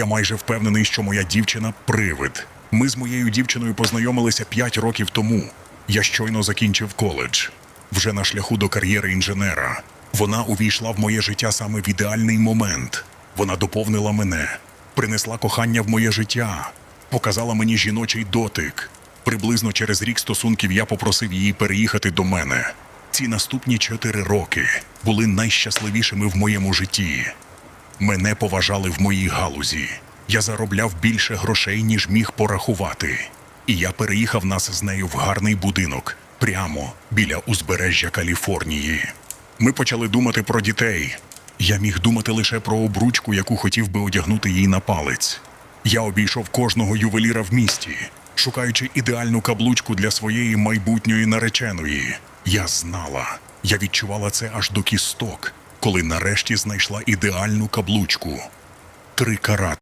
Я майже впевнений, що моя дівчина привид. Ми з моєю дівчиною познайомилися 5 років тому. Я щойно закінчив коледж, вже на шляху до кар'єри інженера. Вона увійшла в моє життя саме в ідеальний момент. Вона доповнила мене, принесла кохання в моє життя, показала мені жіночий дотик. Приблизно через рік стосунків я попросив її переїхати до мене. Ці наступні чотири роки були найщасливішими в моєму житті. Мене поважали в моїй галузі. Я заробляв більше грошей, ніж міг порахувати. І я переїхав нас з нею в гарний будинок прямо біля узбережжя Каліфорнії. Ми почали думати про дітей. Я міг думати лише про обручку, яку хотів би одягнути їй на палець. Я обійшов кожного ювеліра в місті, шукаючи ідеальну каблучку для своєї майбутньої нареченої. Я знала, я відчувала це аж до кісток, коли нарешті знайшла ідеальну каблучку. Три карати.